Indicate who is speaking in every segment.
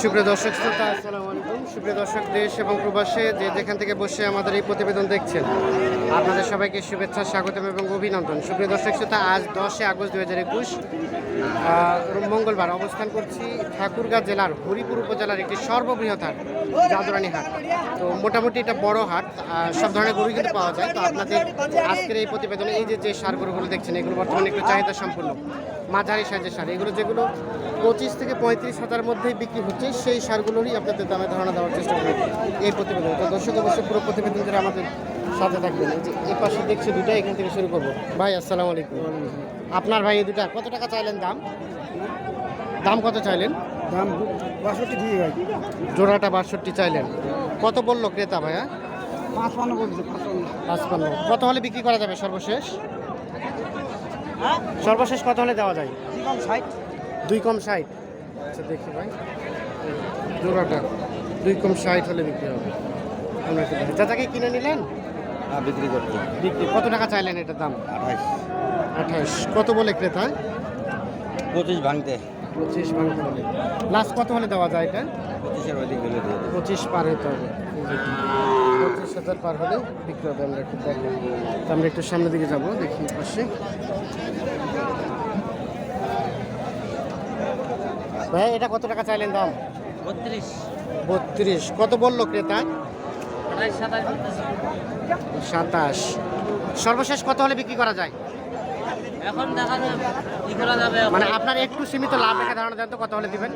Speaker 1: সুপ্রিয় দর্শক শ্রোতা, আসসালামু আলাইকুম। সুপ্রিয় দর্শক, দেশ এবং প্রবাসে যে যেখান থেকে বসে আমাদের এই প্রতিবেদন দেখছেন, আপনাদের সবাইকে শুভেচ্ছা, স্বাগতম এবং অভিনন্দন। সুপ্রিয় দর্শক শ্রোতা, আজ দশই আগস্ট দু হাজার একুশ মঙ্গলবার অবস্থান করছি ঠাকুরগাঁ জেলার হরিপুর উপজেলার একটি সর্ববৃহৎ হাট, জাদুরানি হাট। তো মোটামুটি এটা বড় হাট সব ধরনের গরু কিন্তু পাওয়া যায়। তো আপনাদের আজকের এই প্রতিবেদনে এই যে যে সার গরুগুলো দেখছেন, এগুলো বর্তমানে একটু চাহিদা সম্পূর্ণ মাঝারি সাইজের সার। এগুলো যেগুলো পঁচিশ থেকে পঁয়ত্রিশ হাজার মধ্যেই বিক্রি হচ্ছে সেই সারগুলোরই আপনাদের দামে ধারণা দেওয়ার চেষ্টা করি এই প্রতিবেদন। তো দর্শক অবশ্যই পুরো প্রতিবেদন আমাদের সাথে থাকবেন। এই যে এ পাশে দেখছি দুটা এখান থেকে শুরু করব। ভাই আসসালামু আলাইকুম। আপনার ভাই এই দুটা কত টাকা চাইলেন দাম? দাম কত চাইলেন?
Speaker 2: দাম বাষট্টি দিয়ে ভাই।
Speaker 1: জোড়াটা বাষট্টি চাইলেন। কত বলল ক্রেতা ভাইয়া?
Speaker 2: পাঁচ পান্ন বলছে পাঁচ পান্ন
Speaker 1: পাঁচপান্ন। কত হলে বিক্রি করা যাবে সর্বশেষ? সর্বশেষ কত হলে দেওয়া যায়? দুই কম ষাট। আচ্ছা দেখি ভাই। জোড়াটা। দুই কম ষাট হলে বিক্রি হবে। আমরা চাচাকে কিনে নিলেন?
Speaker 2: হ্যাঁ বিক্রি করতে
Speaker 1: বিক্রি। কত টাকা চাইলেন এটার দাম?
Speaker 2: আঠাশ
Speaker 1: আঠাশ কত বলে ক্রেতা?
Speaker 2: পঁচিশ ভাঙতে।
Speaker 1: পঁচিশ ভাঙতে বলে। লাস্ট কত হলে দেওয়া যায় এটা?
Speaker 2: পঁচিশের অধিক হলে
Speaker 1: পঁচিশ পার হতে হবে। পঁচিশ হাজার পার হলে বিক্রি হবে আমরা একটু তো আমরা একটু সামনের দিকে যাব দেখি পাশে। ভাই এটা কত টাকা চাইলেন দাম?
Speaker 3: বত্রিশ।
Speaker 1: বত্রিশ। কত বলল ক্রেতা?
Speaker 3: সাতাশ।
Speaker 1: সর্বশেষ কত হলে বিক্রি করা যায়?
Speaker 3: এখন দেখা যাবে কি করা যাবে
Speaker 1: মানে আপনার একটু সীমিত লাভ রেখে ধারণা দেন তো কত হলে দিবেন?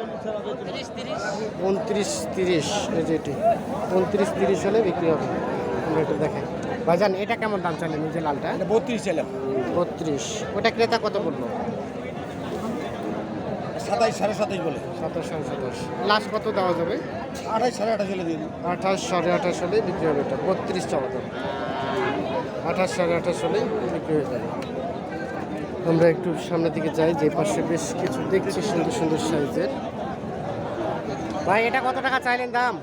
Speaker 3: তিরিশ তিরিশ।
Speaker 1: উনত্রিশ তিরিশ এই যে এটি। উনত্রিশ তিরিশ হলে বিক্রি হবে। আমরা একটু দেখেন ভাইজান এটা কেমন দাম চাইলেন নিজে লালটা?
Speaker 2: এটা বত্রিশ ছিলাম
Speaker 1: বত্রিশ। ওটা ক্রেতা কত বলল?
Speaker 2: সাতাইশ সাড়ে সাতাইশ বলে।
Speaker 1: সাতাশ সাড়ে সাতাশ লাস্ট কত দেওয়া যাবে?
Speaker 2: আঠাইশ সাড়ে আঠাশ হলে দিন।
Speaker 1: আঠাশ সাড়ে আঠাশ হলে বিক্রি হবে এটা। বত্রিশ চাওয়া দাম আঠাশ সাড়ে আঠাশ হলে বিক্রি হয়ে যাবে। আমরা একটু সামনের দিকে যাই, যে পাশে বেশ কিছু দেখছি সুন্দর সুন্দর সাইজের। ভাই, এটা কত টাকা চাইলেন দাম?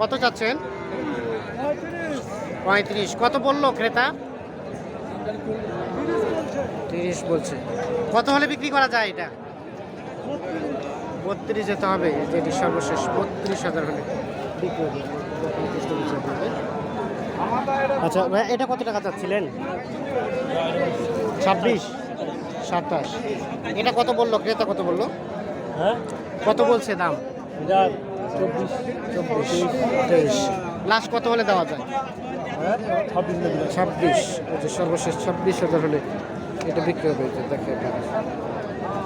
Speaker 1: কত চাচ্ছেন? পঁয়ত্রিশ। কত বলল ক্রেতা? তিরিশ বলছে। কত হলে বিক্রি করা যায় এটা? বত্রিশ যেতে হবে যেটি সর্বশেষ। বত্রিশ হাজার হলে। আচ্ছা ভাই, এটা কত টাকা চাচ্ছিলেন? ছাব্বিশ। সাতাশ। এটা কত বলল? ক্রেতা কত বলল?
Speaker 2: হ্যাঁ?
Speaker 1: কত বলছে দাম?
Speaker 2: চব্বিশ।
Speaker 1: চব্বিশ তেইশ। লাস্ট কত হলে দেওয়া যায়?
Speaker 2: হ্যাঁ ছাব্বিশ
Speaker 1: যে সর্বশেষ ছাব্বিশ হাজার হলে এটা বিক্রি হবে দেখে।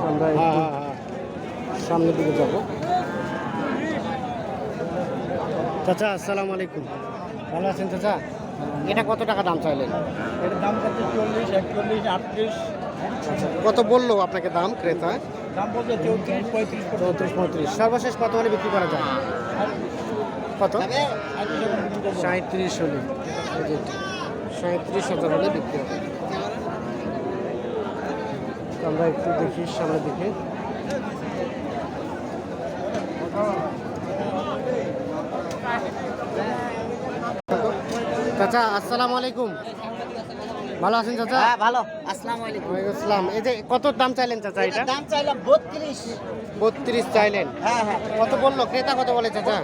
Speaker 1: আমরা
Speaker 2: হ্যাঁ হ্যাঁ
Speaker 1: সামনের দিকে যাব। চাচা আসসালামু আলাইকুম। ভালো আছেন চাচা? এটা কত টাকা দাম চাইলেন?
Speaker 2: এটার দাম কত? চল্লিশ একচল্লিশ আটত্রিশ।
Speaker 1: কত বলল আপনাকে দাম ক্রেতা?
Speaker 2: দাম বলছে চৌত্রিশ পঁয়ত্রিশ
Speaker 1: চৌত্রিশ পঁয়ত্রিশ। সর্বশেষ কত হলে বিক্রি করা যায়? কত? সাঁত্রিশ হলে। সাঁত্রিশ হাজার হলে বিক্রি হবে। আমরা একটু দেখি সামনের দিকে চাচা আসসালামু আলাইকুম। ভালো আছেন চাচা?
Speaker 3: হ্যাঁ ভালো। আসসালামু আলাইকুম।
Speaker 1: ওয়ালাইকুম আসসালাম। এই যে কত দাম চাইলেন চাচা এটা?
Speaker 3: দাম চাইলাম বত্রিশ।
Speaker 1: বত্রিশ চাইলেন।
Speaker 3: হ্যাঁ হ্যাঁ।
Speaker 1: কত বলল? ক্রেতা কত বলে চাচা?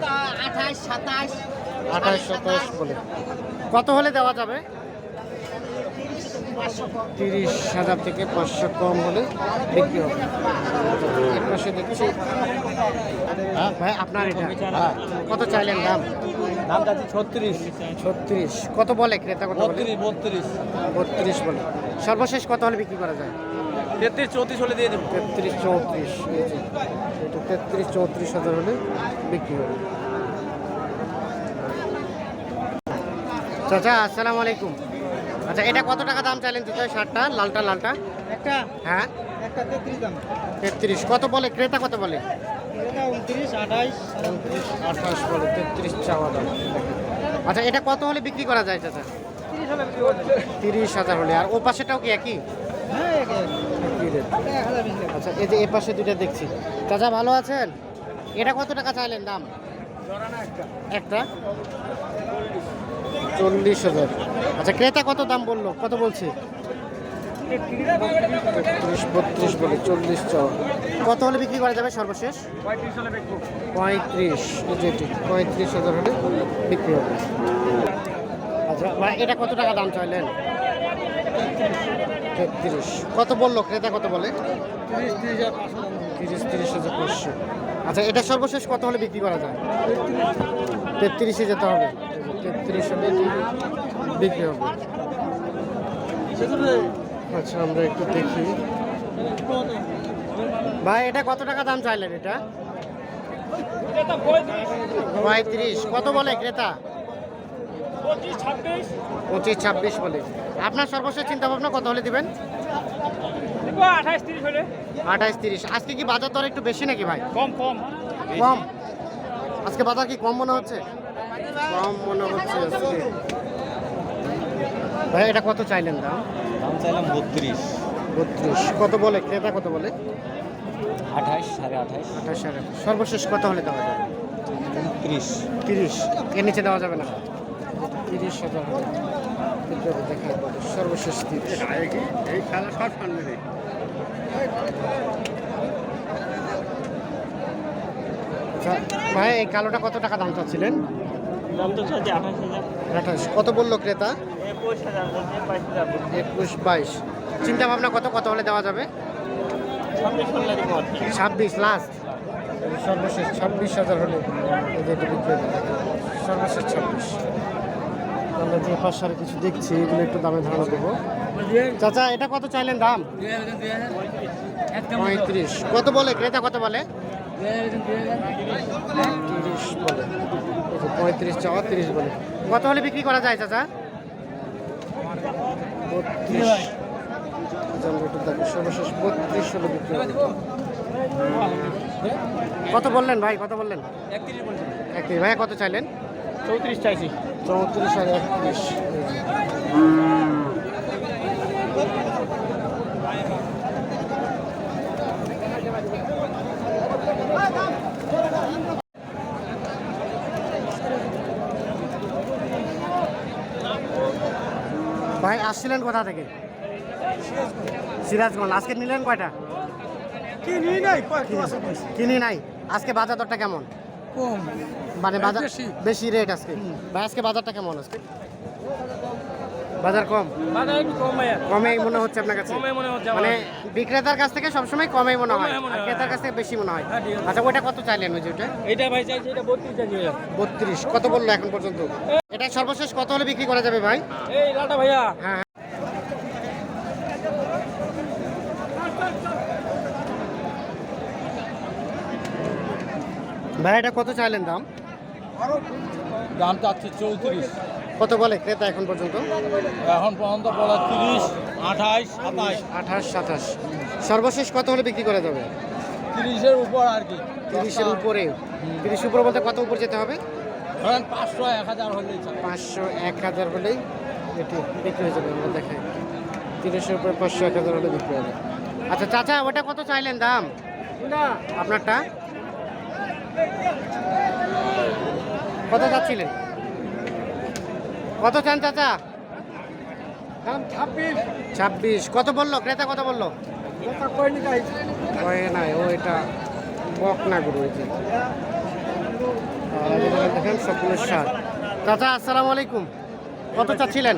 Speaker 3: আঠাশ সাতাশ।
Speaker 1: আঠাশ সাতাশ বলে। কত হলে দেওয়া যাবে? তিরিশ হাজার থেকে পাঁচশো কম হলে বিক্রি হবে। পাশে দেখছি। হ্যাঁ ভাই আপনার এটা?
Speaker 2: হ্যাঁ।
Speaker 1: কত চাইলেন দাম?
Speaker 2: ছত্রিশ।
Speaker 1: ছত্রিশ। কত বলে ক্রেতা কত বলে?
Speaker 2: বত্রিশ বত্রিশ।
Speaker 1: বলে। সর্বশেষ কত হলে বিক্রি করা যায়?
Speaker 2: তেত্রিশ চৌত্রিশ হলে দিয়ে দেবো।
Speaker 1: তেত্রিশ চৌত্রিশ এটা তেত্রিশ চৌত্রিশ হাজার হলে বিক্রি হবে। চাচা আসসালামু আলাইকুম। আচ্ছা এটা কত টাকা দাম চাইলেন চাচা শার্টটা? লালটা লালটা?
Speaker 2: একটা
Speaker 1: হ্যাঁ?
Speaker 2: একটা তেত্রিশ দাম।
Speaker 1: তেত্রিশ। কত বলে? ক্রেতা কত বলে? আঠাশ। বলে তেত্রিশ চাওয়া দাম। আচ্ছা এটা কত হলে বিক্রি করা যায় চাচা?
Speaker 2: তিরিশ
Speaker 1: হাজার হলে। আর ও পাশেটাও কি একই?
Speaker 2: হ্যাঁ
Speaker 1: আচ্ছা এই যে এ পাশে দুইটা দেখছি। চাচা ভালো আছেন? এটা কত টাকা চাইলেন দাম? একটা? চল্লিশ হাজার। আচ্ছা ক্রেতা কত দাম বলল? কত বলছে? তেত্রিশ বত্রিশ বলে চল্লিশ চ কত হলে বিক্রি করা যাবে সর্বশেষ? পঁয়ত্রিশ পঁয়ত্রিশ হাজার হলে বিক্রি হবে। আচ্ছা ভাই এটা কত টাকা দাম চাইলেন? তেত্রিশ। কত বলল? ক্রেতা কত বলে? তিরিশ তিরিশ হাজার পাঁচশো। আচ্ছা এটা সর্বশেষ কত হলে বিক্রি করা যায়? তেত্রিশে যেতে হবে। তেত্রিশ হলে বিক্রি হবে। আচ্ছা আমরা একটু দেখি। ভাই, এটা কত টাকা দাম চাইলেন এটা? পঁয়ত্রিশ। কত বলে ক্রেতা? পঁচিশ, ছাব্বিশ। বলে আপনার সর্বশেষ চিন্তা ভাবনা কত হলে দিবেন?
Speaker 2: আঠাইশ তিরিশ হলে।
Speaker 1: তিরিশ। আজকে কি বাজার দর একটু বেশি নাকি ভাই?
Speaker 2: কম কম।
Speaker 1: কম। আজকে বাজার কি কম মনে হচ্ছে? কম মনে হচ্ছে আজকে। ভাই এটা কত চাইলেন দাম?
Speaker 2: দাম চাইলাম বত্রিশ।
Speaker 1: বত্রিশ। কত বলে? ক্রেতা কত বলে?
Speaker 2: আঠাইশ সাড়ে আঠাইশ
Speaker 1: আঠাশ সাড়ে সর্বশেষ কত হলে দেওয়া যাবে?
Speaker 2: উনত্রিশ।
Speaker 1: তিরিশ। এর নিচে দেওয়া যাবে না। তিরিশ হাজার দেখা যাবে, সর্বশেষ তিরিশ।
Speaker 2: এই খেলা
Speaker 1: আচ্ছা, ভাই এই কালোটা কত টাকা দাম চাচ্ছিলেন?
Speaker 2: দাম তো চাচ্ছি আঠাশ হাজার।
Speaker 1: আঠাশ। কত বলল ক্রেতা?
Speaker 2: একুশ হাজার
Speaker 1: একুশ বাইশ। চিন্তা ভাবনা কত কত হলে দেওয়া যাবে?
Speaker 2: ছাব্বিশ
Speaker 1: লাস্ট সর্বশেষ ছাব্বিশ হাজার হলে। সর্বশেষ ছাব্বিশ। আমরা যে পাঁচ সাড়ে কিছু দেখছি এগুলো একটু দামে ধারণা দেবো। চাচা এটা কত চাইলেন দাম? পঁয়ত্রিশ। কত বলে? ক্রেতা কত বলে? তিরিশ বলে। পঁয়ত্রিশ চাওয়া তিরিশ বলে। কত হলে বিক্রি করা যায় চাচা? বত্রিশ। আচ্ছা, সর্বশেষ বত্রিশ হলে বিক্রি। কত বললেন ভাই? কত বললেন? একত্রিশ। ভাইয়া কত চাইলেন?
Speaker 2: চৌত্রিশ চাইছি।
Speaker 1: চৌত্রিশ আর একত্রিশ। ভাই আসছিলেন কোথা থেকে? সিরাজগঞ্জ। আজকে নিলেন কয়টা?
Speaker 2: কিনি নাই
Speaker 1: কিনি নাই। আজকে বাজার দরটা কেমন?
Speaker 2: কম।
Speaker 1: মানে বাজার
Speaker 2: বেশি।
Speaker 1: রেট আজকে। ভাই আজকে বাজারটা কেমন আজকে? বাজার কম? কমেই মনে হচ্ছে আপনার কাছে?
Speaker 2: মনে
Speaker 1: বিক্রেতার কাছ থেকে সবসময় কমেই মনে হয়। আর ক্রেতার কাছ থেকে বেশি মনে হয়।
Speaker 2: হ্যাঁ।
Speaker 1: আচ্ছা ওইটা কত চাইলেন ওই যে ওটা
Speaker 2: এইটা ভাই চাইছি এটা বত্রিশ
Speaker 1: বত্রিশ। কত বলল এখন পর্যন্ত? এটা সর্বশেষ কত হলে বিক্রি করা যাবে ভাই?
Speaker 2: এই লাটা ভাইয়া।
Speaker 1: হ্যাঁ। ভাই এটা কত চাইলেন দাম?
Speaker 2: দাম চাচ্ছি চৌত্রিশ।
Speaker 1: কত বলে ক্রেতা এখন পর্যন্ত?
Speaker 2: এখন পর্যন্ত বলা তিরিশ আঠাইশ সাতাইশ
Speaker 1: আঠাশ সাতাশ। সর্বশেষ কত হলে বিক্রি করা যাবে?
Speaker 2: তিরিশের উপর আর কি।
Speaker 1: তিরিশের উপরে। তিরিশ উপরে বলতে কত উপর যেতে হবে?
Speaker 2: ধরেন পাঁচশো এক হাজার হলে
Speaker 1: পাঁচশো এক হাজার হলেই এটি বিক্রি হয়ে যাবে আমরা দেখাই তিরিশের উপরে পাঁচশো এক হাজার হলে বিক্রি হবে। আচ্ছা চাচা ওটা কত চাইলেন দাম? আপনারটা? কত চাচ্ছিলেন কত চান চাচা?
Speaker 2: দাম ছাব্বিশ।
Speaker 1: ছাব্বিশ। কত বলল? ক্রেতা কত বলল? কয়ে নাই ও এটা বক না গুরু এখানে দেখেন সবগুলো সার। চাচা আসসালামু আলাইকুম। কত চাচ্ছিলেন?